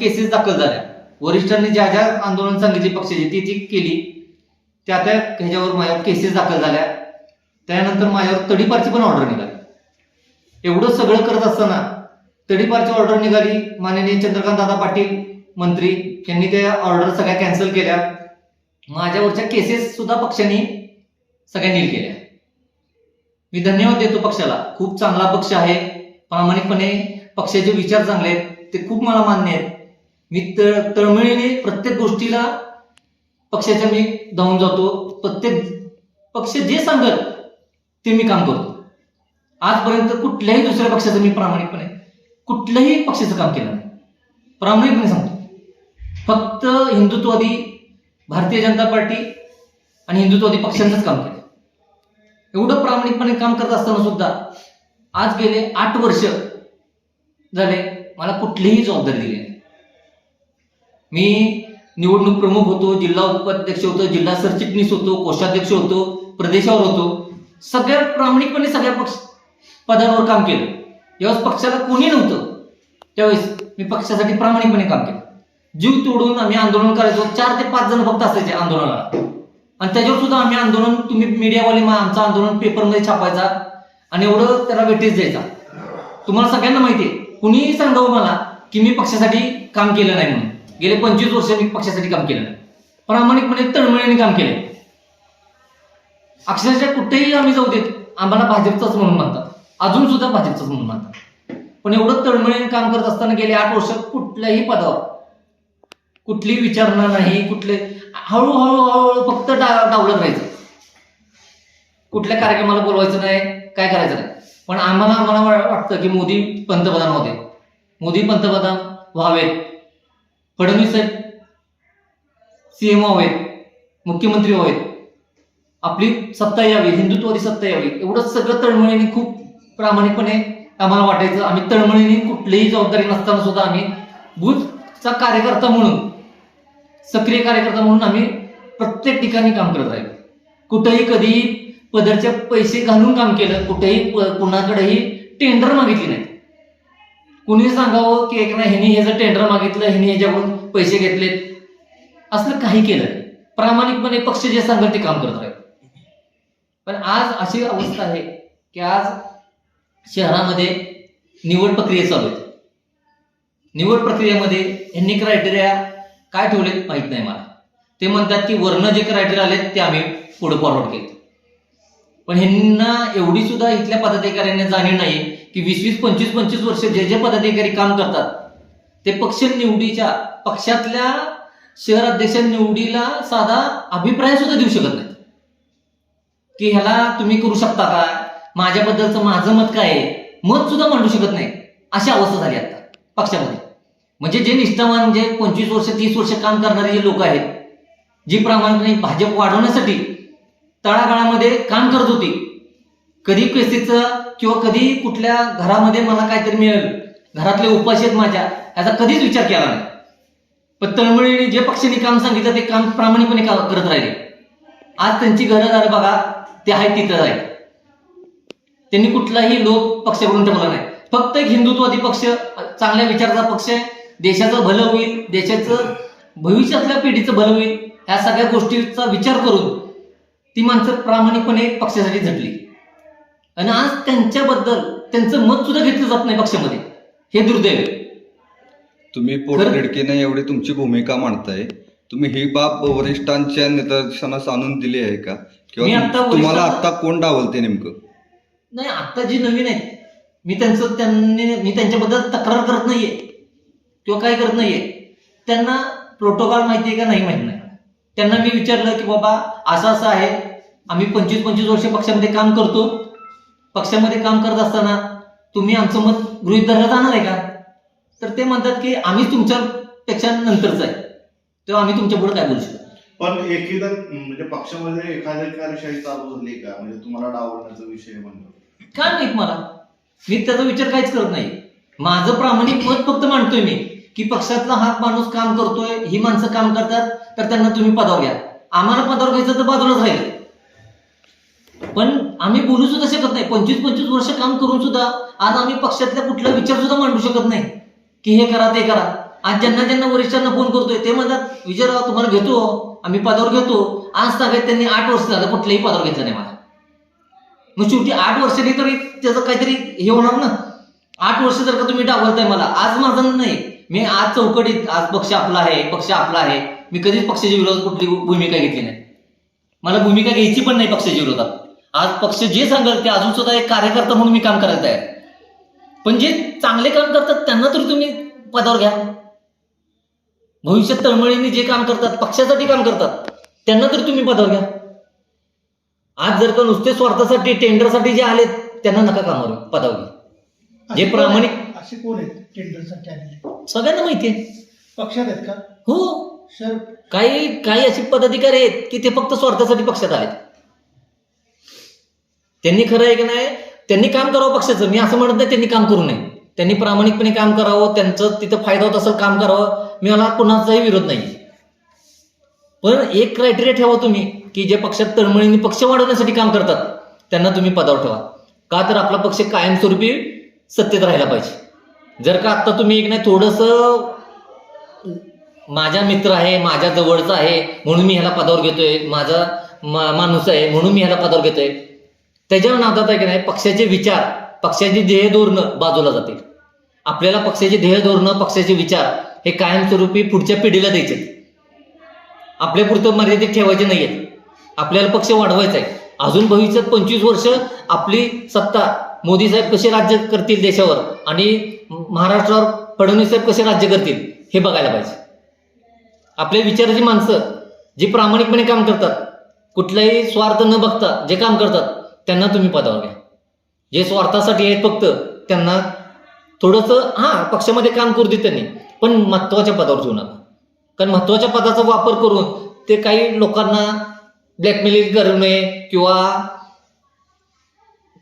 Cases दाखल झाल्या. वरिष्ठांनी ज्या ज्या आंदोलन सांगितली पक्षाची ती ती केली. त्या त्या ह्याच्यावर माझ्यावर केसेस दाखल झाल्या. त्यानंतर माझ्यावर तडीपारची पण ऑर्डर निघाली. एवढं सगळं करत असताना तडीपारची ऑर्डर निघाली. माननीय चंद्रकांत दादा पाटील मंत्री यांनी त्या ऑर्डर सगळ्या कॅन्सल केल्या. माझ्यावरच्या केसेस सुद्धा पक्षाने सगळ्या नील केल्या. मी धन्यवाद देतो पक्षाला. खूप चांगला पक्ष आहे. प्रामाणिकपणे पक्षाचे विचार चांगले आहेत. ते खूप मला मान्य आहेत. मी तळ तळमळीने प्रत्येक गोष्टीला पक्षाच्या मी धावून जातो. प्रत्येक पक्ष जे सांगत ते मी काम करतो. आजपर्यंत कुठल्याही दुसऱ्या पक्षाचं मी प्रामाणिकपणे कुठल्याही पक्षाचं काम केलं नाही. प्रामाणिकपणे सांगतो. फक्त हिंदुत्ववादी भारतीय जनता पार्टी आणि हिंदुत्ववादी पक्षांचंच काम केलं. एवढं प्रामाणिकपणे काम करत असताना सुद्धा आज गेले आठ वर्ष झाले मला कुठलीही जबाबदारी दिली मी निवडणूक प्रमुख होतो जिल्हा उपाध्यक्ष होतो जिल्हा सरचिटणीस होतो कोषाध्यक्ष होतो प्रदेशावर होतो. सगळ्या प्रामाणिकपणे सगळ्या पक्ष पदांवर काम केलं. यावेळेस पक्षाला कोणी नव्हतं. त्यावेळेस मी पक्षासाठी प्रामाणिकपणे काम केलं. जीव तोडून आम्ही आंदोलन करायचो. चार ते पाच जण फक्त असायचे आंदोलनाला. आणि त्याच्यावर सुद्धा आम्ही आंदोलन तुम्ही मीडियावाले आमचं आंदोलन पेपरमध्ये छापायचा आणि एवढं त्याला वेटेज द्यायचा. तुम्हाला सगळ्यांना माहिती आहे. कुणीही सांगावं मला की मी पक्षासाठी काम केलं नाही म्हणून. गेले पंचवीस वर्ष मी पक्षासाठी काम केलं प्रामाणिकपणे तळमळीने काम केले अक्षरशः कुठेही आम्ही जाऊ देत आम्हाला भाजपचाच म्हणून म्हणतात. अजून सुद्धा भाजपचाच म्हणून म्हणतात. पण एवढं तळमळीने काम करत असताना गेले आठ वर्ष कुठल्याही पदावर. कुठलीही विचारणा नाही कुठले हळूहळू हळूहळू फक्त डावलत राहायचं. कुठल्या कार्यक्रमाला बोलवायचं नाही काय करायचं नाही. पण आम्हाला आम्हाला वाटतं की मोदी पंतप्रधान होते. मोदी पंतप्रधान व्हावेत. फडणवीस आहेत. सीएम व्हावेत मुख्यमंत्री व्हावेत आपली सत्ता यावी हिंदुत्वाची सत्ता यावी. एवढं सगळं तळमळीने खूप प्रामाणिकपणे आम्हाला वाटायचं. आम्ही तळमळीने कुठलीही जबाबदारी नसताना सुद्धा आम्ही बुथचा कार्यकर्ता म्हणून सक्रिय कार्यकर्ता म्हणून आम्ही प्रत्येक ठिकाणी काम करत आहे. कुठेही कधीही पदरचे पैसे घालून काम केलं कुठेही प- कुणाकडेही टेंडर मागितली नाही. कुणी सांगावं की एक ना ह्यानी ह्याचं टेंडर मागितलं ह्यानी ह्याच्याकडून पैसे घेतलेत? असलं काही केलं प्रामाणिकपणे पक्ष जे सांगत ते काम करत राहील पण आज अशी अवस्था आहे की आज शहरामध्ये निवड प्रक्रिया चालू आहे निवड प्रक्रियेमध्ये यांनी क्रायटेरिया काय ठेवलेत माहीत नाही मला. ते म्हणतात की वर्ण जे क्रायटेरिया आलेत ते आम्ही पुढे फॉरवर्ड केले. पण ह्यांना एवढी सुद्धा इथल्या पदाधिकाऱ्यांना जाणीव नाही की वीस वीस पंचवीस पंचवीस वर्ष जे जे पदाधिकारी काम करतात ते पक्ष निवडीच्या पक्षातल्या शहर अध्यक्ष निवडीला साधा अभिप्राय सुद्धा देऊ शकत नाही की ह्याला तुम्ही करू शकता का? माझ्याबद्दलचं माझं मत काय आहे? मत सुद्धा मांडू शकत नाही. अशी अवस्था झाली आता पक्षामध्ये. म्हणजे जे निष्ठावान जे पंचवीस वर्ष तीस वर्ष काम करणारे जे लोक आहेत जी प्रामाणिकपणे भाजप वाढवण्यासाठी तळागाळामध्ये काम करत होती. कधी केसेसचं किंवा कधी कुठल्या घरामध्ये मला काहीतरी मिळेल. घरातले उपाशी आहेत माझ्या. याचा कधीच विचार केला नाही. पण तळमळीने जे पक्षाने काम सांगितलं ते काम प्रामाणिकपणे करत राहिले? आज त्यांची घरदार बघा ते आहेत तिथं आहे त्यांनी कुठलाही लोक पक्षाकडून ठेवला नाही. फक्त एक हिंदुत्ववादी पक्ष चांगल्या विचाराचा पक्ष आहे. देशाचं भलं होईल देशाचं भविष्यातल्या पिढीचं भलं होईल या सगळ्या गोष्टीचा विचार करून ती माणसं प्रामाणिकपणे पक्षासाठी झटली. आणि आज त्यांच्याबद्दल त्यांचं मत सुद्धा घेतलं जात नाही पक्षामध्ये. हे दुर्दैव आहे. तुम्ही पोटतिडकीने एवढी तुमची भूमिका मांडताय. तुम्ही ही बाब वरिष्ठांच्या निदर्शनास आणून दिली आहे का? किंवा तुम्हाला आता कोण डावलते नेमकं? नाही आता जी नवीन आहेत मी त्यांचं त्यांनी मी त्यांच्याबद्दल तक्रार करत नाहीये. किंवा काय करत नाहीये. त्यांना प्रोटोकॉल माहिती आहे का नाही माहिती नाही. त्यांना मी विचारलं की बाबा असं असं आहे. आम्ही पंचवीस पंचवीस वर्ष पक्षामध्ये काम करतो. पक्षामध्ये काम करत असताना तुम्ही आमचं मत गृहीत धरलं जाणार आहे का? तर ते म्हणतात की आम्ही तुमच्यापेक्षा नंतरच आहे. तेव्हा आम्ही तुमच्यापुढे काय बोलू शकतो? पण एखादा म्हणजे पक्षामध्ये एखादी कार्यशाही चालू झाली का? म्हणजे तुम्हाला डावलण्याचा विषय म्हणतो काय माहीत मला? मी त्याचा विचार काहीच करत नाही. माझं प्रामाणिक मत फक्त मांडतोय मी. की पक्षातला हा माणूस काम करतोय ही माणसं काम करतात तर त्यांना तुम्ही पदावर घ्या. आम्हाला पदावर घ्यायचं तर बाजूलाच राहील. पण आम्ही बोलू सुद्धा शकत नाही. पंचवीस पंचवीस वर्ष काम करून सुद्धा आज आम्ही पक्षातल्या कुठला विचार सुद्धा मांडू शकत नाही. की हे करा ते करा. आज ज्यांना ज्यांना वरिष्ठांना फोन करतोय ते म्हणतात विजयराव तुम्हाला घेतो. आम्ही पदावर घेतो. आज सगळ्यात त्यांनी आठ वर्ष झालं कुठल्याही पदावर घेतलं नाही मला. मग शेवटी आठ वर्षांनी तरी त्याचं काहीतरी हे होणार ना. आठ वर्ष जर का तुम्ही डावलताय मला आज माझं नाही. मी आज चौकटीत आज पक्ष आपला आहे पक्ष आपला आहे. मी कधीच पक्षाच्या विरोधात कुठली भूमिका घेतली नाही. मला भूमिका घ्यायची पण नाही पक्षाच्या विरोधात. आज पक्ष जे सांगेल ते अजून सुद्धा एक कार्यकर्ता म्हणून मी काम करायचं आहे. पण जे चांगले काम करतात त्यांना तरी तुम्ही पदावर घ्या. भविष्यात तळमळीने जे काम करतात पक्षासाठी काम करतात त्यांना तरी तुम्ही पदावर घ्या. आज जर का नुसते स्वार्थासाठी टेंडरसाठी जे आलेत त्यांना नका कामावर पदावर घ्या. जे प्रामाणिक-? असे कोण आहेत सगळ्यांना माहिती आहे. पक्षात आहेत का? हो. सर काही काही असे पदाधिकारी आहेत की ते फक्त स्वार्थासाठी पक्षात आलेत. त्यांनी खरं आहे की नाही? त्यांनी काम करावं पक्षाचं. मी असं म्हणत नाही त्यांनी काम करू नये. त्यांनी प्रामाणिकपणे काम करावं. त्यांचं तिथं फायदा होत असेल काम करावं. मी मला कुणाचाही विरोध नाही. पण एक क्रायटेरिया ठेवा तुम्ही की जे पक्षात तळमळीने पक्ष वाढवण्यासाठी काम करतात त्यांना तुम्ही पदावर ठेवा. का तर आपला पक्ष कायमस्वरूपी सत्तेत राहायला पाहिजे. जर का आता तुम्ही एक नाही थोडंसं माझा मित्र आहे माझ्या जवळचा आहे म्हणून मी ह्याला पदावर घेतोय माझा मा- माणूस आहे म्हणून मी ह्याला पदावर घेतोय. त्याच्यावर नादात आहे की नाही पक्षाचे विचार पक्षाची ध्येय धोरणं बाजूला जातील. आपल्याला पक्षाचे ध्येय धोरणं पक्षाचे विचार हे कायमस्वरूपी पुढच्या पिढीला द्यायचे. आपल्या पुरतं मर्यादित ठेवायचे नाहीयेत. आपल्याला पक्ष वाढवायचा आहे. अजून भविष्यात पंचवीस वर्ष आपली सत्ता मोदी साहेब कसे राज्य करतील देशावर? आणि महाराष्ट्रावर फडणवीस साहेब कसे राज्य करतील? हे बघायला पाहिजे. आपल्या विचाराची माणसं जी प्रामाणिकपणे काम करतात कुठलाही स्वार्थ न बघता जे काम करतात त्यांना तुम्ही पदावर घ्या. जे स्वार्थासाठी आहेत फक्त त्यांना थोडंसं हां पक्षामध्ये काम करू दे त्यांनी पण महत्त्वाच्या पदावर ठेवू नका. कारण महत्त्वाच्या पदाचा वापर करून ते काही लोकांना ब्लॅकमेलिंग करू नये किंवा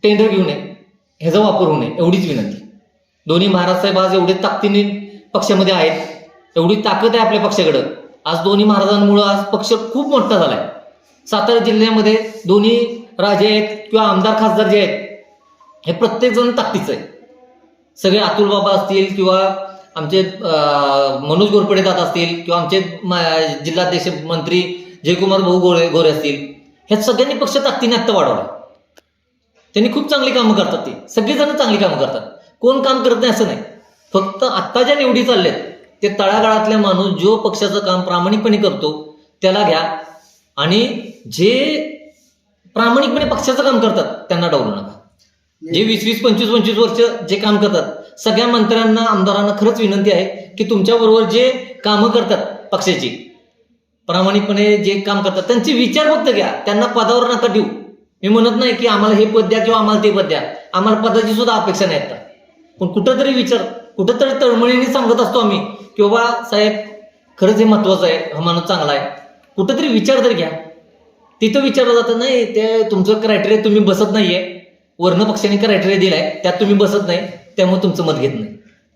टेंडर घेऊ नये. ह्याचा वापर होऊ नये एवढीच विनंती. दोन्ही महाराज साहेब आज एवढे ताकदीने पक्षामध्ये आहेत एवढी ताकद आहे आपल्या पक्षाकडं. आज दोन्ही महाराजांमुळं आज पक्ष खूप मोठा झालाय. सातारा जिल्ह्यामध्ये दोन्ही राजे आहेत किंवा आमदार खासदार जे आहेत हे प्रत्येक जण ताकदीचं आहे. सगळे अतुल बाबा असतील किंवा आमचे मनोज गोरपडे दादा असतील किंवा आमचे जिल्हाध्यक्ष मंत्री जयकुमार भाऊ गोरे गोरे असतील ह्या सगळ्यांनी पक्ष ताकदीने आत्ता वाढवला त्यांनी खूप चांगली कामं करतात ते. सगळेजण चांगली कामं करतात. कोण काम करत नाही असं नाही. फक्त आत्ता ज्या निवडी चालल्यात ते तळागाळातल्या माणूस जो पक्षाचं काम प्रामाणिकपणे करतो त्याला घ्या. आणि जे प्रामाणिकपणे पक्षाचं काम करतात त्यांना डावलू नका. जे वीस वीस पंचवीस पंचवीस वर्ष जे काम करतात सगळ्या मंत्र्यांना आमदारांना खरंच विनंती आहे की तुमच्याबरोबर जे कामं करतात पक्षाची प्रामाणिकपणे जे काम करतात त्यांचे विचार फक्त घ्या. त्यांना पदावर नका देऊ मी म्हणत नाही की आम्हाला हे पद द्या किंवा आम्हाला ते पद द्या. आम्हाला पदाची सुद्धा अपेक्षा नाही आता पण कुठंतरी विचार कुठंतरी तळमळीने सांगत असतो आम्ही की बाबा साहेब खरंच हे महत्वाचं आहे हा माणूस चांगला आहे. कुठंतरी विचार तरी घ्या. तिथं विचारलं जातं नाही ते तुमचं क्रायटेरिया तुम्ही बसत नाहीये. वर्ण पक्षाने क्रायटेरिया दिलाय त्यात तुम्ही बसत नाही त्यामुळे तुमचं मत घेत नाही.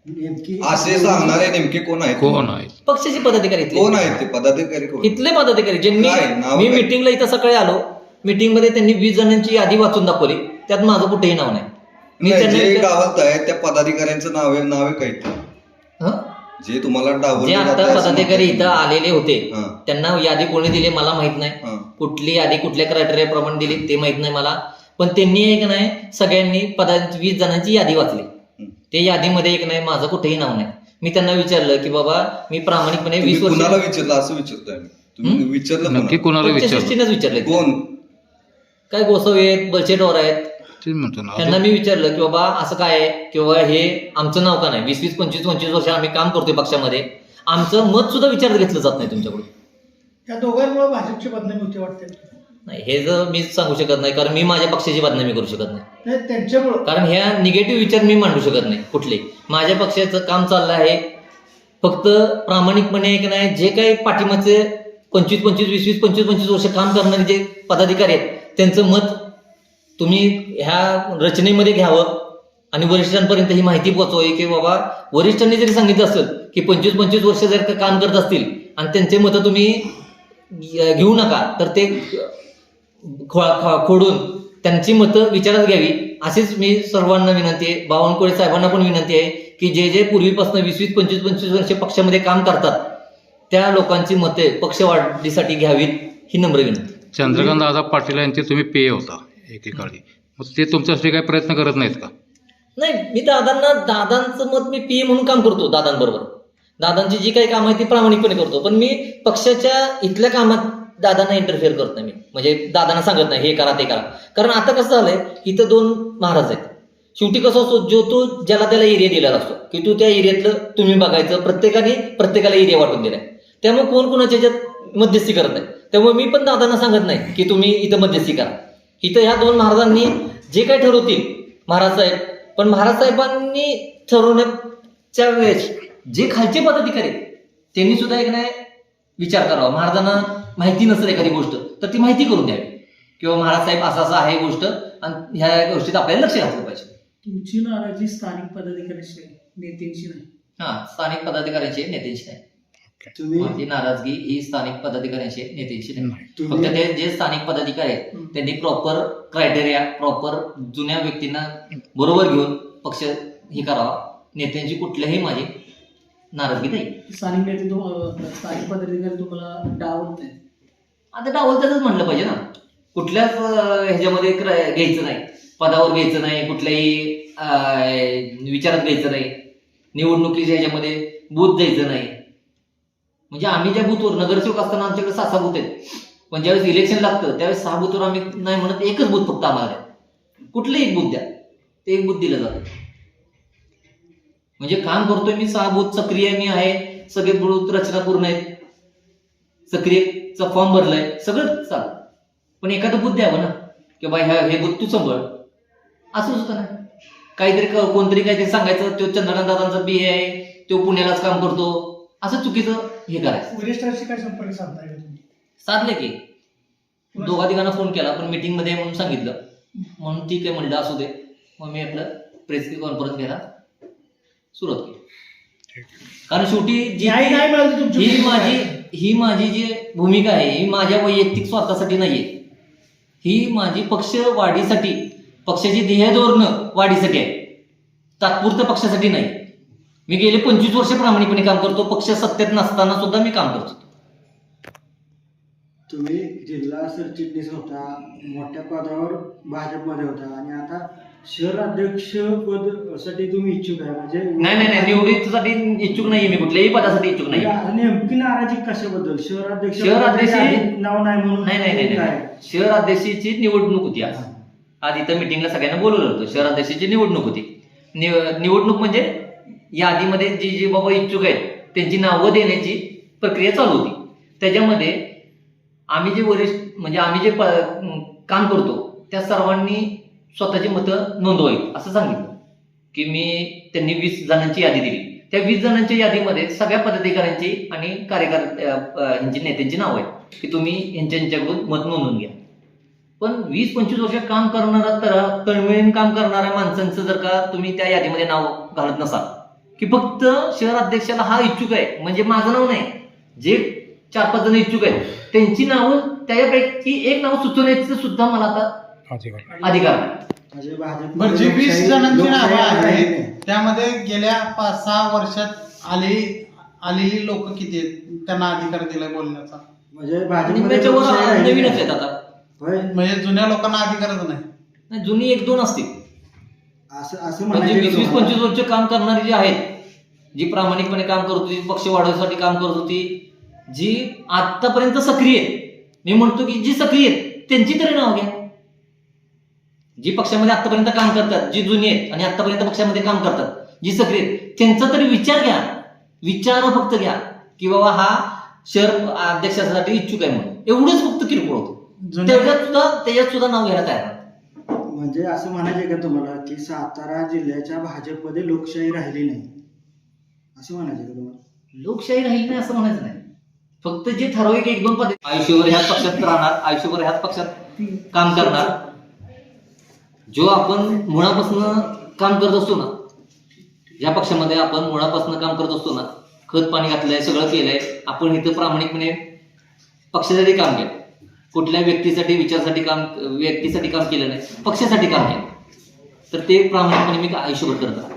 नेमकी असे सांगणारे नेमके कोण आहेत? कोण आहे पक्षाचे पदाधिकारी. कोण आहेत ते? पदाधिकारी कोण? इथले पदाधिकारी ज्यांनी मी? मिटिंगला इथं सकाळी आलो. मीटिंगमध्ये त्यांनी वीस जणांची यादी वाचून दाखवली. त्यात माझं कुठेही नाव नाही. मी नाही, जे गावात आहे त्या पदाधिकाऱ्यांचं नावे नावे काही हं? जे तुम्हाला जे आता असं पदाधिकारी म्हणतात. इथं आलेले होते हां, त्यांना यादी कोणी दिली मला माहीत नाही. हां. कुठली यादी कुठल्या क्रायटेरिया प्रमाणे दिली ते माहीत नाही मला. पण त्यांनी एक नाही सगळ्यांनी पदा वीस जणांची यादी वाचली. हं. ते यादीमध्ये एक नाही माझं कुठेही नाव नाही. मी त्यांना विचारलं की बाबा मी प्रामाणिकपणे तुम्ही वीस वर्ष कुणाला विचारलं? असं विचारतोय मी तुम्ही विचारलं नक्की कोणाला? कोणाला विचारलं? विचारले कोण? काय गोसावी आहेत? बलचेटवर आहेत. तेच म्हणतो ना त्यांना मी विचारलं की बाबा असं काय आहे? किंवा हे आमचं नाव का नाही? वीस वीस पंचवीस पंचवीस वर्ष आम्ही काम करतोय पक्षामध्ये. आमचं मत सुद्धा विचारात घेतलं जात नाही तुमच्याकडून. या दोघांमुळे भाजपची बदनामी होते वाटते. नाही हे जर मी सांगू शकत नाही कारण मी माझ्या पक्षाची बदनामी करू शकत नाही. नाही त्यांच्यामुळं. कारण ह्या निगेटिव्ह विचार मी मांडू शकत नाही कुठले. माझ्या पक्षाचं काम चाललं आहे. फक्त प्रामाणिकपणे एक नाही जे काही पाठिंबाचे पंचवीस पंचवीस वीस वीस पंचवीस पंचवीस वर्ष काम करणारे जे पदाधिकारी आहेत त्यांचं मत तुम्ही ह्या रचनेमध्ये घ्यावं आणि वरिष्ठांपर्यंत ही माहिती पोहोचवावी की बाबा वरिष्ठांनी जरी सांगितलं असेल की पंचवीस पंचवीस वर्ष जर का काम करत असतील आणि त्यांचे मतं तुम्ही घेऊ नका तर ते खोडून त्यांची मतं विचारात घ्यावी. अशीच मी सर्वांना विनंती आहे. बावनकुळे साहेबांना पण विनंती आहे की जे जे पूर्वीपासून वीस वीस पंचवीस पंचवीस वर्ष पक्षामध्ये काम करतात त्या लोकांची मते पक्ष वाढीसाठी घ्यावीत ही नम्र विनंती. चंद्रकांत दादा पाटील यांचे तुम्ही पेय होता एकेकाळी. मग ते तुमच्यासाठी काही प्रयत्न करत नाहीत का? नाही मी दादांना दादांचं मत मी पीए म्हणून काम करतो दादांबरोबर. दादांची जी काही कामं आहेत ती प्रामाणिकपणे करतो पण मी पक्षाच्या इथल्या कामात दादांना इंटरफेअर करत नाही मी. म्हणजे दादांना सांगत नाही हे करा ते करा. कारण आता कसं झालंय इथं दोन महाराज आहेत. शेवटी कसं असतो जो तो ज्याला त्याला एरिया दिलेला असतो की तू त्या एरियातलं तुम्ही बघायचं प्रत्येकाने प्रत्येकाला एरिया वाटून दिलाय. त्यामुळे कोण कोणाच्या याच्यात मध्यस्थी करत नाही. त्यामुळे मी पण दादांना सांगत नाही की तुम्ही इथं मध्यस्थी करा. इथं ह्या दोन महाराजांनी जे काही ठरवतील महाराज साहेब पण महाराज साहेबांनी ठरवण्याच्या वेळेस जे खालचे पदाधिकारी त्यांनी सुद्धा एक नाही विचार करावा. महाराजांना माहिती नसेल एखादी गोष्ट तर ती माहिती करून द्यावी. किंवा महाराज साहेब असं असं आहे गोष्ट आणि ह्या गोष्टीत आपल्याला लक्ष घातलं पाहिजे. तुमची नाराजी स्थानिक पदाधिकाऱ्याशी आहे, नेत्यांशी नाही. हा स्थानिक पदाधिकाऱ्यांशी नेत्यांशी नाही. तुम्ही माझी नाराजगी ही स्थानिक पदाधिकाऱ्यांशी नेत्यांशी नाही. फक्त ते जे स्थानिक पदाधिकारी आहेत. त्यांनी प्रॉपर क्रायटेरिया प्रॉपर जुन्या व्यक्तींना बरोबर घेऊन पक्ष हे करावा. नेत्यांची कुठल्याही माझी नाराजगी नाही. स्थानिक नेते स्थानिक पदाधिकारी तुम्हाला नाही आता डावल त्याच म्हणलं पाहिजे ना. कुठल्याच ह्याच्यामध्ये घ्यायचं नाही. पदावर घ्यायचं नाही कुठल्याही विचारात घ्यायचं नाही. निवडणुकीच्या ह्याच्यामध्ये बूथ द्यायचं नाही. म्हणजे आम्ही ज्या बुथवर नगरसेवक असताना आमच्याकडे सहा सहा बुथ आहेत. पण ज्यावेळेस इलेक्शन लागतं त्यावेळेस सहा बुथवर आम्ही नाही म्हणत एकच बुथ फक्त आम्हाला कुठलंही एक बुथ द्या. ते एक बुथ दिलं जातं. म्हणजे काम करतोय मी सहा बुथ सक्रिय मी आहे. सगळे बुथ रचना पूर्ण आहेत. सक्रियचा फॉर्म भरलाय. सगळं चाल. पण एखादं बुद्ध द्यावं ना. की बाई ह्या हे बुद्ध तू संभळ. असंच होतं ना काहीतरी कोणतरी काहीतरी सांगायचं तो चंद्रकांत दादांचा बी आहे. तो पुण्यालाच काम करतो. असं चुकीचं हे करायचं. वरिष्ठांशी काय संपर्क साधताय का तुम्ही? साधले की. दोघा तिघांना फोन केला पण मीटिंगमध्ये म्हणून सांगितलं. म्हणून ठीक आहे म्हणलं असू दे. मग मी आपलं प्रेस कॉन्फरन्स घ्यायला सुरुवात केली. कारण शेवटी जी न्याय नाही मिळालं तर तुमची ही भूमिका. माझी? ही माझी जी भूमिका आहे ही माझ्या वैयक्तिक स्वार्थासाठी नाहीये. ही माझी पक्ष वाढीसाठी पक्षाची ध्येय धोरण वाढीसाठी आहे. तात्पुरतं पक्षासाठी नाही. मी गेले पंचवीस वर्ष प्रामाणिकपणे काम करतो पक्ष सत्तेत नसताना सुद्धा मी काम करतो. तुम्ही जिल्हा सरचिटणीस होता मोठ्या पदावर भाजपमध्ये होता आणि आता शहर अध्यक्ष पदसाठी तुम्ही इच्छुक आहे म्हणजे नाही नाही नाही निवडीसाठी इच्छुक नाहीये मी कुठल्याही पदासाठी इच्छुक नाही आणि नेमकी नाराजी कशाबद्दल? शहर अध्यक्ष शहर अध्यक्ष- आधी नाव नाही म्हणून नाही नाही नाही नाही. शहर अध्यक्षाची निवडणूक होती आज. आज इथं मिटिंगला सगळ्यांना बोलवलं होतं. शहर अध्यक्षाची निवडणूक होती. निव- निवडणूक म्हणजे यादीमध्ये जी जी बाबा इच्छुक आहेत त्यांची नावं देण्याची प्रक्रिया चालू होती. त्याच्यामध्ये आम्ही जे वरिष्ठ म्हणजे आम्ही जे काम करतो त्या सर्वांनी स्वतःची मतं नोंदवावी असं सांगितलं. की मी त्यांनी वीस जणांची यादी दिली. त्या वीस जणांच्या यादीमध्ये सगळ्या पदाधिकाऱ्यांची आणि कार्यकर्त्यांची नेत्यांची नाव आहेत की तुम्ही यांच्या यांच्याकडून मत नोंदवून घ्या. पण वीस पंचवीस वर्ष काम करणारा तर तळमळीन काम करणाऱ्या माणसांचं जर का तुम्ही त्या यादीमध्ये नाव घालत नसाल की फक्त शहर अध्यक्षाला हा इच्छुक आहे म्हणजे माझं नाव नाही जे चार पाच जण इच्छुक आहेत त्यांची नावं त्यापैकी एक नाव सुचवण्याचं सुद्धा मला आता अधिकार आहे भाजप बरं जी वीस जणांची नावं आहेत नाही. त्यामध्ये गेल्या पाच सहा वर्षात आली आलेली लोक किती आहेत? त्यांना अधिकार दिलाय बोलण्याचा. म्हणजे नवीनच. आहेत आता. म्हणजे जुन्या लोकांना अधिकारच नाही. नाही, जुनी एक दोन असतील. असं असं म्हणजे वीस. पंचवीस वर्ष काम करणारी जी आहेत जी प्रामाणिकपणे काम करत होती पक्ष वाढवण्यासाठी काम करत होती जी आतापर्यंत सक्रिय आहे मी म्हणतो की जी सक्रिय त्यांची तरी नाव घ्या जी पक्षामध्ये आतापर्यंत काम करतात जी जुनी आहेत आणि आतापर्यंत पक्षामध्ये काम करतात जी सक्रिय त्यांचा तरी विचार घ्या विचार फक्त घ्या की बाबा हा शहर अध्यक्षासाठी इच्छुक आहे म्हणून एवढंच फक्त किरकोळ होतं त्याच्यात सुद्धा त्याच्यात सुद्धा नाव घ्यायला तयार. म्हणजे असं म्हणायचं का तुम्हाला की सातारा जिल्ह्याच्या भाजपमध्ये लोकशाही राहिली नाही? असं म्हणायचं का तुम्हाला? लोकशाही राहील नाही असं म्हणायचं नाही. फक्त जे ठराविक एक दोन पद आयुष्यभर ह्याच पक्षात राहणार आयुष्यभर ह्याच पक्षात काम करणार. जो आपण मुळापासून काम करत असतो ना ज्या पक्षामध्ये आपण मुळापासून काम करत असतो ना खत पाणी घातलंय सगळं केलंय आपण इथं प्रामाणिकपणे पक्षासाठी काम केलं कुठल्या व्यक्तीसाठी विचारासाठी काम व्यक्तीसाठी काम केलं नाही पक्षासाठी काम केलं. तर ते प्रामाणिकपणे मी आयुष्यभर करतात